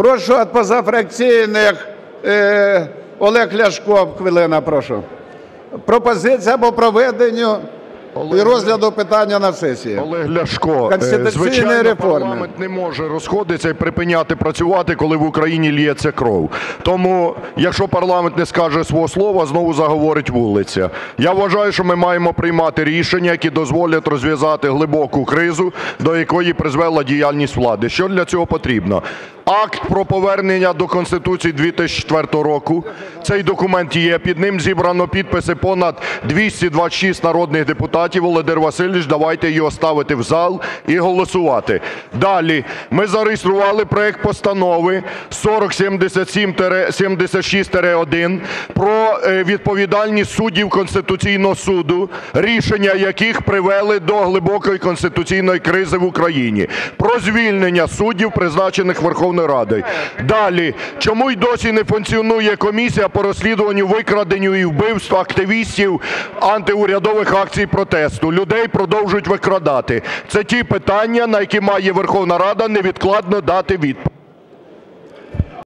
Прошу від позафракційних е, Олег Ляшко, хвилина, прошу. Пропозиція по проведенню і розгляду питання на сесії. Олег Ляшко, е, звичайно, реформи. парламент не може розходитися і припиняти працювати, коли в Україні лється кров. Тому, якщо парламент не скаже свого слова, знову заговорить вулиця. Я вважаю, що ми маємо приймати рішення, які дозволять розв'язати глибоку кризу, до якої призвела діяльність влади. Що для цього потрібно? Акт про повернення до Конституції 2004 року. Цей документ є. Під ним зібрано підписи понад 226 народних депутатів. Володимир Васильович, давайте його ставити в зал і голосувати. Далі ми зареєстрували проект постанови 4077-76-1 про е, відповідальність суддів Конституційного суду, рішення яких привели до глибокої конституційної кризи в Україні, про звільнення суддів, призначених Верховною Радою. Далі, чому й досі не функціонує комісія по розслідуванню викраденню і вбивству активістів антиурядових акцій протесту? Людей продовжують викрадати. Це ті питання, на які має Верховна Рада невідкладно дати відповідь.